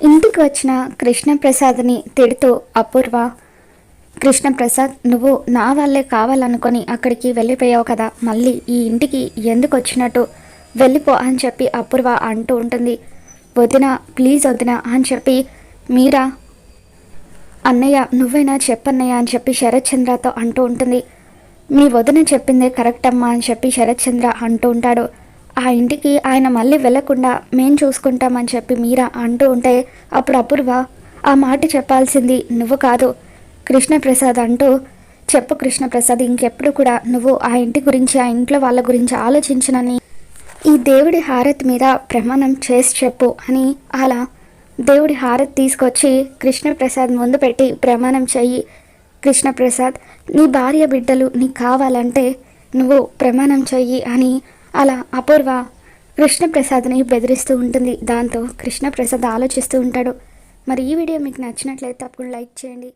ఇంటికి వచ్చిన కృష్ణప్రసాద్ని తిడుతూ అపూర్వ కృష్ణప్రసాద్ నువ్వు నా వాళ్ళే కావాలనుకొని అక్కడికి వెళ్ళిపోయావు కదా. మళ్ళీ ఈ ఇంటికి ఎందుకు వచ్చినట్టు? వెళ్ళిపో అని చెప్పి అపూర్వ అంటూ ఉంటుంది. వదిన ప్లీజ్ వదిన అని చెప్పి మీరా? అన్నయ్య నువ్వైనా చెప్పన్నయ్య అని చెప్పి శరత్ చంద్రతో అంటూ ఉంటుంది. మీ వదిన చెప్పిందే కరెక్ట్ అమ్మా అని చెప్పి శరత్ చంద్ర అంటూ ఉంటాడు. ఆ ఇంటికి ఆయన మళ్ళీ వెళ్ళకుండా మేం చూసుకుంటామని చెప్పి మీరా అంటూ ఉంటే అప్పుడు అపూర్వ ఆ మాట చెప్పాల్సింది నువ్వు కాదు కృష్ణప్రసాద్ అంటూ చెప్పు కృష్ణప్రసాద్ ఇంకెప్పుడు కూడా నువ్వు ఆ ఇంటి గురించి ఆ ఇంట్లో వాళ్ళ గురించి ఆలోచించనని ఈ దేవుడి హారతి మీద ప్రమాణం చేసి చెప్పు అని అలా దేవుడి హారతి తీసుకొచ్చి కృష్ణప్రసాద్ ముందు పెట్టి ప్రమాణం చెయ్యి. కృష్ణప్రసాద్ నీ భార్య బిడ్డలు నీకు కావాలంటే నువ్వు ప్రమాణం చెయ్యి అని అలా అపూర్వ కృష్ణప్రసాద్ని బెదిరిస్తూ ఉంటుంది. దాంతో కృష్ణప్రసాద్ ఆలోచిస్తూ ఉంటాడు. మరి ఈ వీడియో మీకు నచ్చినట్లయితే తప్పకుండా లైక్ చేయండి.